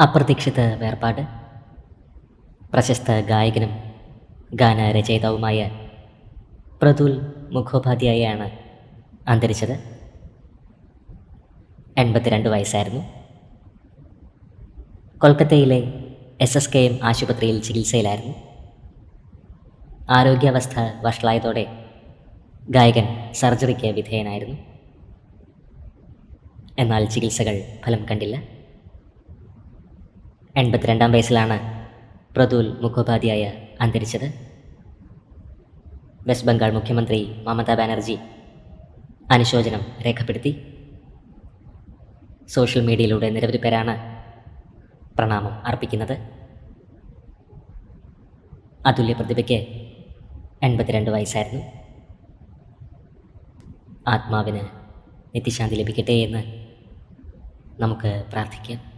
അപ്രതീക്ഷിത വേർപാട്. പ്രശസ്ത ഗായകനും ഗാനരചയിതാവുമായ പ്രതുൽ മുഖോപാധ്യായാണ് അന്തരിച്ചത്. എൺപത്തിരണ്ട് വയസ്സായിരുന്നു. കൊൽക്കത്തയിലെ എസ് എസ് കെ എം ആശുപത്രിയിൽ ചികിത്സയിലായിരുന്നു. ആരോഗ്യാവസ്ഥ വഷളായതോടെ ഗായകൻ സർജറിക്ക് വിധേയനായിരുന്നു. എന്നാൽ ചികിത്സകൾ ഫലം കണ്ടില്ല. എൺപത്തിരണ്ടാം വയസ്സിലാണ് പ്രതുൽ മുഖോപാധ്യായ അന്തരിച്ചത്. വെസ്റ്റ് ബംഗാൾ മുഖ്യമന്ത്രി മമതാ ബാനർജി അനുശോചനം രേഖപ്പെടുത്തി. സോഷ്യൽ മീഡിയയിലൂടെ നിരവധി പേരാണ് പ്രണാമം അർപ്പിക്കുന്നത്. അതുല്യ പ്രതിഭയ്ക്ക് എൺപത്തിരണ്ട് വയസ്സായിരുന്നു. ആത്മാവിന് നിത്യശാന്തി ലഭിക്കട്ടെ എന്ന് നമുക്ക് പ്രാർത്ഥിക്കാം.